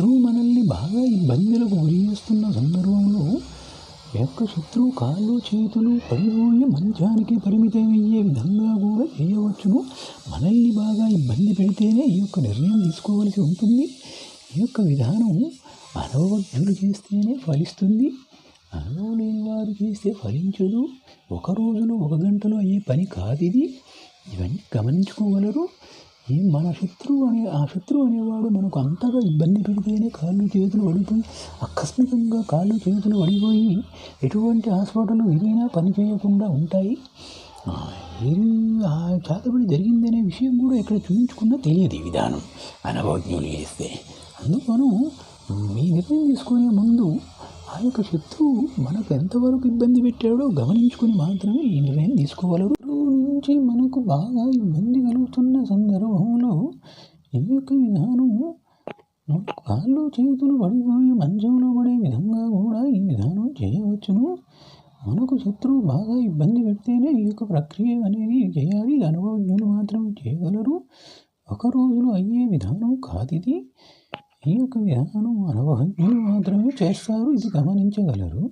శత్రువు మనల్ని బాగా ఇబ్బందులకు గురి చేస్తున్న సందర్భంలో ఈ యొక్క శత్రువు కాళ్ళు చేతులు పడిపోయి మంచానికి పరిమితమయ్యే విధంగా కూడా చేయవచ్చును. మనల్ని బాగా ఇబ్బంది పెడితేనే ఈ యొక్క నిర్ణయం తీసుకోవలసి ఉంటుంది. ఈ యొక్క విధానం అనుభవజ్ఞులు చేస్తేనే ఫలిస్తుంది. అనుభవం లేని వారు చేస్తే ఫలించదు. ఒక రోజులో ఒక గంటలో అయ్యే పని కాదు ఇది. ఇవన్నీ గమనించుకోగలరు. ఏం మన శత్రువు అనే ఆ శత్రువు అనేవాడు మనకు అంతగా ఇబ్బంది పెడితేనే కాళ్ళు చేతులు పడిపోయి ఆకస్మికంగా కాళ్ళు చేతులు పడిపోయి ఎటువంటి హాస్పిటల్ ఏదైనా పని చేయకుండా ఉంటాయి. ఆ, ఏం- ఆ చేతబడి జరిగిందనే విషయం కూడా ఇక్కడ చూపించుకున్నా తెలియదు ఈ విధానం. అనుభవజ్ఞులు చేస్తే. అందుకను మీ నిర్ణయం తీసుకునే ముందు ఆ యొక్క శత్రువు మనకు ఎంతవరకు ఇబ్బంది పెట్టాడో గమనించుకుని మాత్రమే ఈ నిర్ణయం తీసుకోగలరు. నుంచి మనకు బాగా ఇబ్బంది కలుగుతున్న సందర్భంలో ఈ యొక్క విధానం కాళ్ళు చేతులు పడిపోయి మంచంలో పడే విధంగా కూడా ఈ విధానం చేయవచ్చును. మనకు శత్రువు బాగా ఇబ్బంది పెడితేనే ఈ యొక్క ప్రక్రియ అనేది చేయాలి. అనుభవజ్ఞులు మాత్రం చేయగలరు. ఒక రోజులో అయ్యే విధానం కాదు ఇది ఈ యొక్క విధానం అనుభవజ్ఞులు మాత్రమే చేస్తారు. ఇది గమనించగలరు.